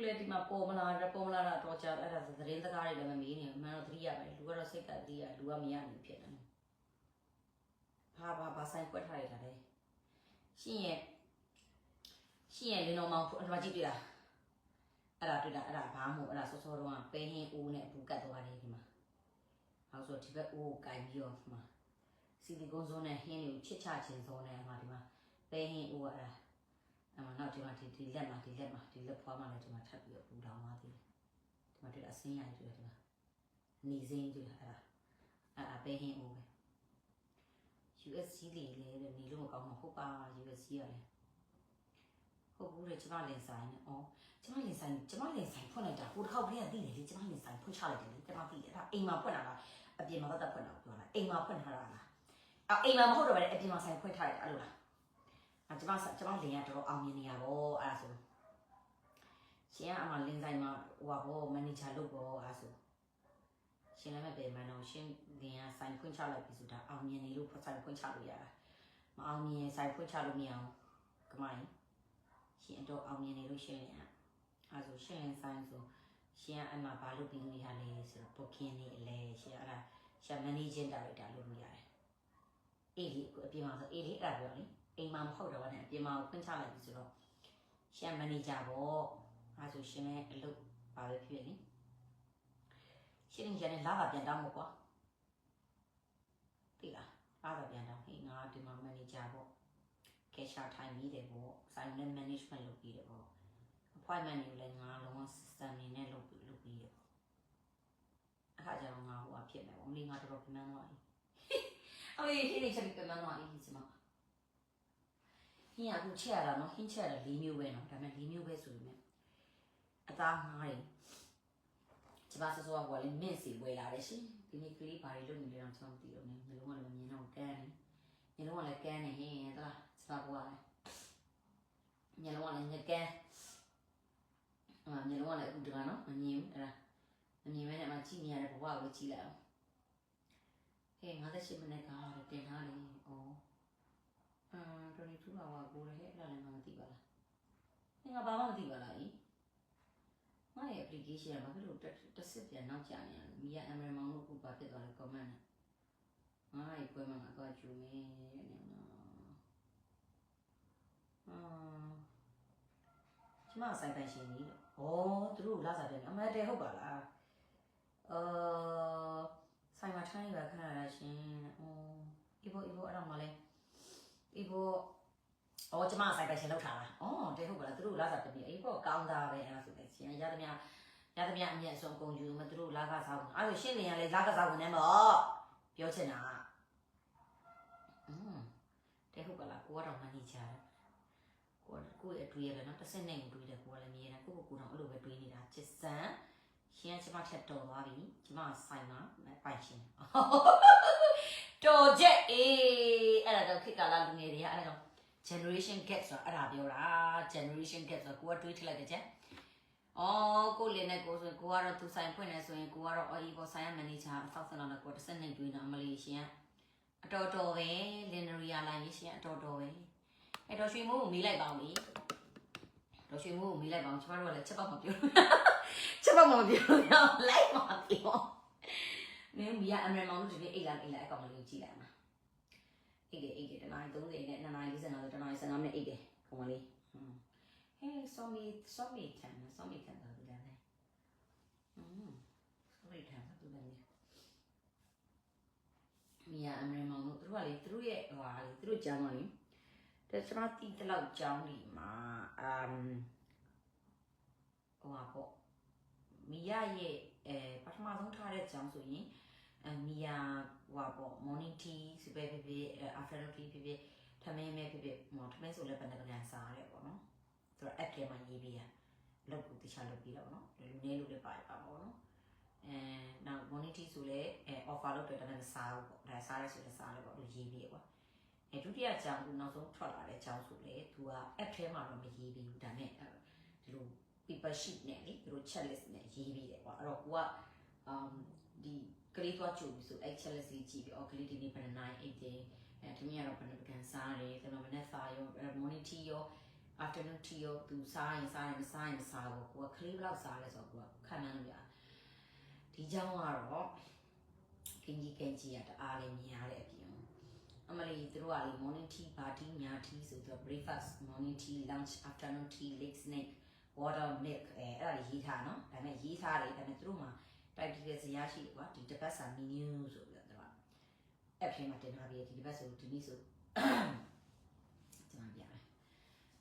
တို့လည်းဒီမှာပေါ်မလာတယ်ပေါ်မလာတာတော့ကြာအဲ့ဒါဆိုသတင်းစကားတွေလည်းမမေးနေဘူးမှန်တော့သတိရပါတယ်လူကတော့စိတ်ကသတိရလူကမရနေဖြစ်တယ်ဘာဘာဘာဆိုင်ပွက်ထားရတာလဲရှင်ရဲ့ရှင်ရဲ့လင်းတော်မောင်အထမကြည့်တွေ့လားအဲ့ဒါတွေ့တာအဲ့ဒါဘာမှမဟုတ်အဲ့ဒါစောစောတော့ပဲဟင်းအိုးနဲ့ဘူးကတ်သွားတယ်ဒီမှာဟောဆိုဒီဘက်အိုးကိုကင်ပြီးတော့ဒီမှာစီလီကွန်ဇွန်နဲ့ဟင်းတွေကိုချစ်ချခြင်းဇုံနဲ့အမှဒီမှာပဲဟင်းအိုးကအဲ့ဒါ အမှနောက်ဒီမှာဒီဒီလက်မှာဒီလက်မှာဒီလက်ဖွားမှာလည်းဒီမှာထပ်ပြီးတော့ပူလောင်သွားသေးတယ်ဒီမှာတွေ့တာအစင်းရိုက်တွေ့တယ်ဒီမှာနေစင်းတွေ့တာအဲ့ဒါအဲ့ဒါပဲဟင်းအိုးပဲ USC လေလေတဲ့နေလို့မကောင်းတော့ဟုတ်ပါ USC ရလဲဟုတ်ဘူးတဲ့ကျမလင်ဆိုင်နဲ့အော်ကျမလင်ဆိုင်ကျမလင်ဆိုင်ဖွင့်လိုက်တာဟိုတစ်ခေါက်တည်းကသိတယ်လေကျမလင်ဆိုင်ဖွင့်ချလိုက်တယ်လေကျမသိတယ်အဲ့ဒါအိမ်မှာဖွင့်တာလားအပြင်မှာတော့တက်ဖွင့်တာပြောတာအိမ်မှာဖွင့်ထားတာလားအော်အိမ်မှာမဟုတ်တော့ပဲအပြင်မှာဆိုင်ဖွင့်ထားလိုက်တာအဲ့လိုလားအ ကျမကျမလင်ကတော်တော်အောင်မြင်နေရပါဘောအဲ့ဒါဆိုရှင်ကအမလင်ဆိုင်မှာဟိုပါဘောမန်နေဂျာလုပ်ဘောအဲ့ဒါဆိုရှင်လည်းမပြေမှန်းတော့ရှင်လင်ကဆိုင်ဖွင့်ချလိုက်ပြီဆိုတာအောင်မြင်နေလို့ဆိုင်ဖွင့်ချလို့ရတာမအောင်မြင်ဆိုင်ဖွင့်ချလို့မရအောင်ကမိုင်းရှင်အတော့အောင်မြင်နေလို့ရှင်လင်ကအဲဆိုရှင်လင်ဆိုင်ဆိုရှင်ကအမှဘာလို့ပြီးနေရလဲဆိုတော့ booking နေအလဲရှင်အဲ့ဒါရှင် managing director လုပ်လို့ရတယ်အေးလေအပြင်မှာဆိုအေးလေအဲ့ဒါပြောလေ အိမ်မှာမဟုတ်တော့ဘူးနဲ့အပြင်မှာဖွင့်ချလိုက်ပြီဆိုတော့ရှင် manager ပေါ့အဲဆိုရှင်လည်းအလုပ်ပါပဲဖြစ်ဖြစ်လေရှင်းနေရတယ်လာပါပြန်တောင်းမို့ကွာသိလားလာပါပြန်တောင်းဟေးငါဒီမှာ manager ပေါ့ cashier ထိုင်ပြီးတယ်ပေါ့ဆိုင်နဲ့ management လုပ်ပြီးတယ်ပေါ့ appointment တွေလည်းငါလုံးဝ system နေနဲ့လုပ်ပြီးလုပ်ပြီးတယ်ပေါ့အခါကျတော့ငါဟိုအဖြစ်မယ်ပေါ့မင်းငါတော်တော်ပြန်သွားပြီအမေဟင်းနေချက်ပြီးပြန်သွားပြီဒီမှာ ဟင်းအခုချက်ရတာနော်ဟင်းချက်ရတာ၄မျိုးပဲနော်ဒါပေမဲ့၄မျိုးပဲဆိုပေမဲ့အသားငါးတွေကျမစောစောကလည်းမင့်စီဝယ်လာတယ်ရှင်ဒီနေ့ကလေးဘာတွေလုပ်နေလဲတော့ကျွန်တော်မသိတော့ဘူးမျိုးလုံးကလည်းမမြင်တော့ကန်းနေမျိုးလုံးကလည်းကန်းနေဟင်းသလားကျမကလည်းမျိုးလုံးကလည်းငကန်းအာမျိုးလုံးကလည်းအခုတကနော်မမြင်ဘူးအဲ့ဒါမမြင်မဲနဲ့မှကြည့်နေရတဲ့ဘဝကိုလည်းကြည့်လိုက်အောင်ဟေး58မိနစ်ကတင်ထားလေဩအာ 22 hour ကိုလည်းအဲ့ဒါလည်းမသိပါလားငါဘာမှမသိပါလားဤငါရဲ့ application ကဘာဖြစ်လို့တက်တက်စစ်ပြန်နောက်ကျနေရလဲမိရအမရမောင်လို့ခုဘာဖြစ်သွားလဲ comment နဲ့ငါရဲ့ပွဲမှာငါတော့ကျူမင်းတဲ့နေနော်အာကျမဆိုင်ပိုင်ရှင်ကြီးလို့ဩသူတို့လာစားတယ်အမှန်တည်းဟုတ်ပါလားအာဆိုင်မှာထိုင်းရခဏရရှင်ဩအီဘိုအီဘိုအဲ့တော့မလဲအီဘို အော်ကျမဆိုင်ပိုင်ရှင်လောက်ထားလားဩတဲဟုတ်ပါလားသူတို့လာစားတယ်အီဘိုကောင်းတာပဲအဲ့ဒါဆိုလည်းရှင်ရသမျှရသမျှအမြတ်ဆုံးကုန်ယူမသူတို့လာကစားဘူးအဲ့လိုရှင်းနေရလေလာကစားဝင်နေမို့ပြောချင်တာอืมတဲ့ဟုတ်ကလားကိုကတော့မန်နေဂျာကိုကိုရဲ့အတွေ့ရတယ်နော်တစ်စက်နဲ့ကိုတွေ့တယ်ကိုကလည်းမြင်တယ်ကိုကိုကတော့အဲ့လိုပဲတွေ့နေတာချစ်စံရှင်းချမထက်တော်သွားပြီကျမဆိုင်မှာပိုင်ရှင်တော်ချက်အေးအဲ့ဒါတော့ခေတ်ကာလလူငယ်တွေကအဲ့ဒါတော့ generation gap ဆိုတာအဲ့ဒါပြောတာ generation gap ဆိုတော့ကိုကတွေးထလိုက်တဲ့ချက်အော်ကိုလေးနဲ့ကိုဆိုရင်ကိုကတော့သူဆိုင်ဖွင့်နေဆိုရင်ကိုကတော့အော်ဒီပေါ်ဆိုင်ရမန်နေဂျာဆောက်စင်လောက်နဲ့ကိုတစ်စက်နဲ့တွင်းတော့အမလီရှင်ကအတော်တော်ပဲလင်နရီယာလိုင်းရှင်အတော်တော်ပဲအဲ့တော့ရွှေမိုးကိုမေးလိုက်ပါဦးလေတော့ရွှေမိုးကိုမေးလိုက်ပါဦးကျမတို့ကလည်းချက်ပေါက်မပြောလို့ချက်ပေါက်မပြောလို့ရလိုက်ပါပြောမင်းမီယာအမရမောင်တို့ဒီနေ့အိတ်လာအိတ်လာအကောင်လေးကြည့်လိုက်မှာ အိတ်တယ်အိတ်တယ်တနား30နဲ့တနား45ဆိုတနား55နဲ့အိတ်တယ်ကောင်လေးဟွန်းဟဲ့စောမီစောမီထန်စောမီထန်တော့ဒီလားလေอืมစောမီထန်တော့ဒီလားလေမီယာအမရမောင်တို့သူတို့ကလေသူတို့ရဲ့ဟိုဟာလေသူတို့ကြောင်းကလေတဲ့ကျွန်တော်တီးတလောက်ကြောင်းလီမှာအမ်ဟိုဟာပေါ့မီယာရဲ့အဲပထမဆုံးထားတဲ့ကြောင်းဆိုရင်အ မီယာဟိုဟာပေါ့ morning tea စပယ်ဖြစ်ဖြစ် afternoon tea ဖြစ်ဖြစ်ထမင်းပဲဖြစ်ဖြစ်ဟိုထမင်းဆိုလည်းဘယ်နှကစားရတယ်ပေါ့နော်သူက app ထဲမှာရေးပေးရလောက်ကိုတခြားလုပ်ပေးတော့ဗောနော်လူနေလူတွေပါပါဗောနော်အဲနောက် monetary ဆိုလဲအဲ offer လုပ်တယ်ဒါပေမဲ့စားဘူးပေါ့ဒါစားရဲဆိုလဲစားလဲပေါ့သူရေးပေးကွာအဲဒုတိယကြောင်းသူနောက်ဆုံးထွက်လာတဲ့ကြောင်းဆိုလဲသူက app ထဲမှာတော့မရေးပေးဘူးဒါနဲ့ဒီလို paper sheet နဲ့လေသူတို့ check list နဲ့ရေးပေးတယ်ကွာအဲ့တော့ကိုကအမ်ဒီ ကလေးတော့ကြိုပြီဆိုအဲ့ Chelsea ကြည့်ပြီးအော်ကလေးဒီနေ့ဘယ်နှိုင်းအိတ်တယ်အဲသူမကတော့ဘယ်နှကန်စားတယ်ကျွန်တော်မနေ့စာရော morning tea ရော afternoon tea ရောသူစားရင်စားရင်မစားရင်မစားဘူးကိုကကလေးဘယ်လောက်စားလဲဆိုတော့ကိုကခံမှန်းလို့ရဒီကြောင်းကတော့ကင်ကြီးကင်ကြီးကတအားလေးများတဲ့အပြင်အမလေးတို့ကလေ morning tea ဘာ tea ညာ tea ဆိုတော့ breakfast morning tea lunch afternoon tea late snack water milk အဲအဲ့ဒါရေးထားနော်ဒါပေမဲ့ရေးထားတယ်ဒါပေမဲ့သူတို့မှာ တိုက်တီးတဲ့ဇာတ်ရှိတယ်ကွာဒီတစ်ပတ်စာ menu ဆိုပြီးတော့သူက app ထဲမှာတင်ထားပြီးဒီတစ်ပတ်ဆိုဒီနေ့ဆိုကျွန်တော်ပြမယ်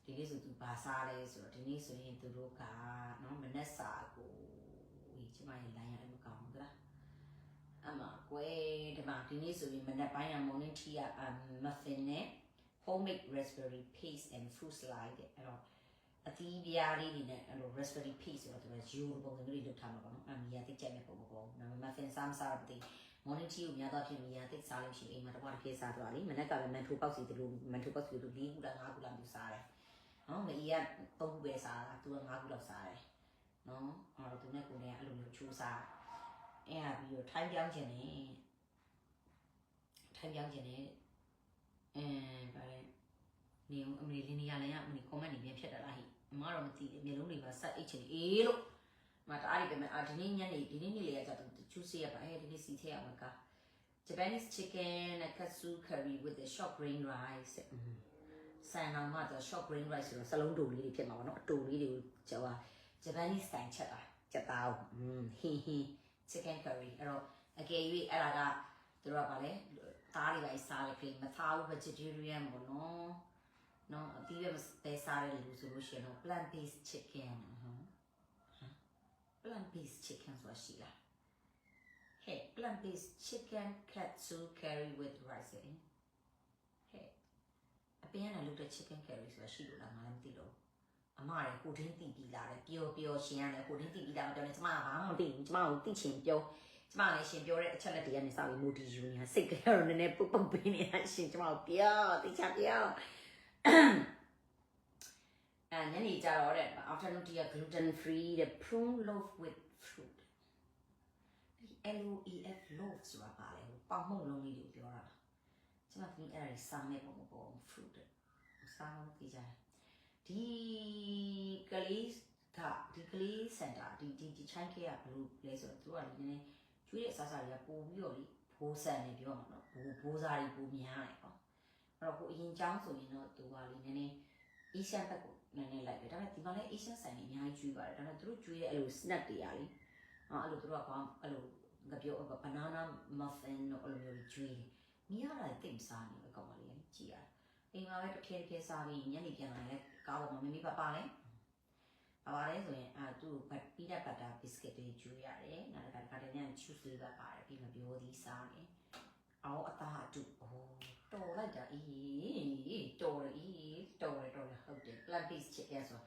ဒီနေ့ဆိုသူဘာစားလဲဆိုတော့ဒီနေ့ဆိုရင်သူတို့ကနော်မနက်စာကိုဝေးကျမရဲ့ line ရတယ်မကောင်းဘူးလားအမကွယ်ဒီမှာဒီနေ့ဆိုရင်မနက်ပိုင်းက morning tea က muffin နဲ့ homemade raspberry paste and fruit slide တဲ့အဲ့တော့ အသီးပြားလေးတွေနဲ့အဲ့လို raspberry paste ဆိုတော့သူကရိုးပုံစံမျိုးလေးလုပ်ထားမှာပေါ့နော်အမီယာတိတ်ကြိုက်မဲ့ပုံပေါ့နော် muffin စားမစားတော့မသိ morning tea ကိုများတော့ဖြစ်မီယာတိတ်စားလို့ရှိရင်အိမ်မှာတော့တစ်ခေတ်စားတော့လေမနက်ကပဲမန်ထိုပေါက်စီတလူမန်ထိုပေါက်စီတလူ၄ခုလား၅ခုလားမျိုးစားတယ်နော်မအီက၃ခုပဲစားတာသူက၅ခုလောက်စားတယ်နော်အဲ့တော့သူနဲ့ကိုနဲ့အဲ့လိုမျိုးချိုးစားအဲ့ဟာပြီးတော့ထိုင်းပြောင်းခြင်းနဲ့ထိုင်းပြောင်းခြင်းနဲ့အဲဗါလဲ နေအောင်အမေလင်းနေရလဲရအမေ comment နေပြန်ဖြစ်တာလားဟိအမတော့မသိဘူးမျိုးလုံးတွေပါဆက်အိတ်ချင်အေးလို့မတအားဒီပဲမအာဒီနေ့ညနေဒီနေ့နေ့လေကကြတော့ချူစီရပါအဲဒီနေ့စီထဲရမှာက Japanese chicken katsu curry with the short grain rice ဆန်အောင်မှတော့ short grain rice ဆိုတော့စလုံးတူလေးတွေဖြစ်မှာပေါ့နော်အတူလေးတွေကိုကျော်က Japanese style ချက်တာချက်သားကိုอืมဟင်းဟင်း chicken curry အဲ့တော့အကယ်၍အဲ့ဒါကသူတို့ကဗာလဲသားတွေပဲစားတယ်ခေမသားဘူး vegetarian ပေါ့နော် နော်အပြီးပဲပဲစားတယ်လို့ဆိုလို့ရှိရင်တော့ plant based chicken ဟမ် plant based chicken ဆိုတာရှိလား Hey, plant-based chicken katsu curry with rice ဟဲ့အပင်းကလည်းလုပ်တဲ့ chicken curry ဆိုတာရှိလို့လားငါလည်းမသိလို့အမရယ်ကိုတင်းတီးပြီးလာတယ်ပျော်ပျော်ရှင်ရတယ်ကိုတင်းတီးပြီးလာမပြောနဲ့ကျမကဘာမှမသိဘူးကျမကိုသိချင်ပြောကျမလည်းရှင်ပြောတဲ့အချက်လက်တွေကနေစပြီး mood ယူနေတာစိတ်ကတော့နည်းနည်းပုတ်ပုတ်ပေးနေတာရှင်ကျမကိုပြောသိချပြော အဲညနေကြတော့တဲ့ afternoon tea က gluten free တဲ့ prune loaf with fruit L O E F loaf ဆိုတာပါလေပေါင်မှုန့်လုံးလေးကိုပြောတာကျွန်မသမီးအဲ့ဒါစားမဲ့ပုံပုံ fruit စားလို့ပြကြတယ်ဒီကလေးကဒီကလေးစင်တာဒီဒီဒီ child care ကဘယ်လိုလဲဆိုတော့သူကလည်းနည်းနည်းကျွေးတဲ့အစားအစာတွေကပို့ပြီးတော့လေဘိုးဆန်နေပြောမှာနော်ဘိုးဘိုးစားတွေပိုများတယ်ပေါ့ အဲ့တော့ကိုအရင်ကျောင်းဆိုရင်တော့သူကလေနည်းနည်း Asian ဘက်ကိုနည်းနည်းလိုက်တယ်ဒါပေမဲ့ဒီမှာလည်း Asian ဆိုင်တွေအများကြီးကျွေးပါတယ်ဒါပေမဲ့သူတို့ကျွေးတဲ့အဲ့လို snack တွေကလေအော်အဲ့လိုသူတို့ကဘာအဲ့လိုငါပြော banana muffin တို့အဲ့လိုမျိုးကျွေးတယ်မိရတာတိတ်စားနေပဲကောင်းပါလေကြည်ရအိမ်မှာပဲတစ်ခဲတစ်ခဲစားပြီးညနေပြန်လာလဲကားပေါ်မှာမမေပါပါလဲပါပါလဲဆိုရင်အာသူ့ပီနတ်ဘတ်တာဘစ်ကစ်တွေကျွေးရတယ်နောက်တစ်ခါတစ်ခါတည်းည choose လေးပဲပါတယ်ပြီးမပြောသည်စားနေအော်အသားအတူအိုး တော်လိုက်တာအေးတော်တယ်အေးတော်တယ်တော်တယ်ဟုတ်တယ် plant based chicken ဆို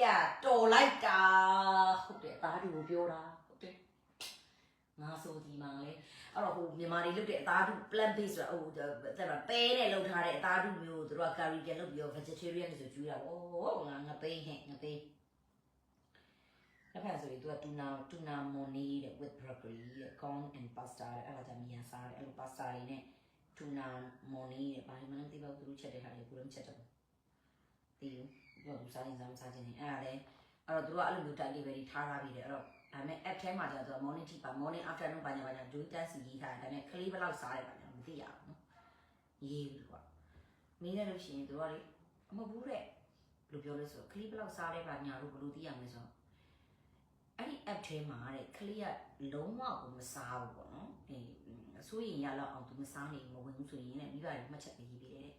ရတော်လိုက်တာဟုတ်တယ်အသားတူကိုပြောတာဟုတ်တယ်ငါဆိုဒီမှာလေအဲ့တော့ဟိုမြန်မာတွေလုပ်တဲ့အသားတူ plant based ဆိုတာဟိုတဲ့ပဲနဲ့လုပ်ထားတဲ့အသားတူမျိုးတို့က curry ပြန်လုပ်ပြီးတော့ vegetarian ဆိုကျွေးတာပေါ့ငါငသိဟဲ့ငသိတစ်ဖက်ဆိုရင်သူက tuna tuna moni တဲ့ with broccoli တဲ့ corn and pasta တဲ့အဲ့ဒါကြမြန်စားတယ်အဲ့လို pasta တွေနဲ့ tuna moni တဲ့ဘာမှမသိပါဘူးသူတို့ချက်တဲ့ဟာတွေကိုလည်းချက်တယ်တီးဘူးသူစားရင်စားမစားခြင်းနဲ့အဲ့ဒါလေအဲ့တော့သူတို့ကအဲ့လိုမျိုး type လေးပဲထားထားပြီးတယ်အဲ့တော့ဒါပေမဲ့ app ထဲမှာကျတော့ morning tea ပါ morning afternoon ဘာညာဘာညာဒွိတန်းစီရေးထားတယ်ဒါပေမဲ့ကလေးဘယ်လောက်စားရပါညာမသိရဘူးနော်ရေးဘူးကွာမင်းလည်းလို့ရှိရင်တို့ကလေအမဘူးတဲ့ဘယ်လိုပြောလဲဆိုတော့ကလေးဘယ်လောက်စားရပါညာလို့ဘယ်လိုသိရမလဲဆိုတော့အဲ့ဒီ app ထဲမှာတဲ့ကလေးကလုံးဝကိုမစားဘူးပေါ့နော်အေးအ စိုးရင်ရတော့အောင်သူမစားနိုင်မဝင်ဘူးဆိုရင်လည်းမိဘတွေမှတ်ချက်ပေးရေးပေးတယ်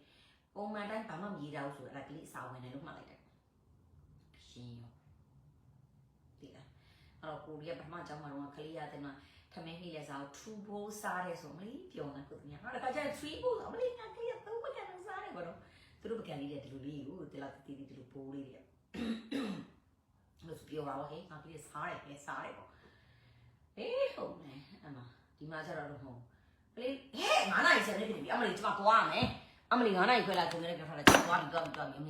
ပုံမှန်တိုင်းဘာမှမရေးတော့ဘူးဆိုတော့အဲ့ဒါကလေးအစာဝင်တယ်လို့မှတ်လိုက်တယ်ရှင်းရောဒီလားအဲ့တော့ကိုရီးယားပထမကျောင်းမှာတော့ကလေးရတယ်မှာထမင်းဟိရစားထူဘိုးစားတယ်ဆိုမလေးပြောနေကိုသမီးဟာတခါကျရင်3ဘိုးအမလေးငါကလေးသုံးပကံစားတယ်ဘာလို့သူတို့ပကံလေးတွေဒီလိုလေးကိုတလားတီတီဒီလိုဘိုးလေးတွေလို့ပြောပါတော့ဟဲ့ငါကလေးစားတယ်ပဲစားတယ်ပေါ့အေးဟုတ်မယ်အမဒီမှာကျတော့တော့ဟုတ် ကလေးဟဲ့ငါးနိုင်စနေပြီအမလေးကျမသွားရမယ်အမလေးငါးနိုင်ခွဲလာကုန်နေပြောထားတယ်ကျမသွားပြီသွားပြီသွားပြီအမ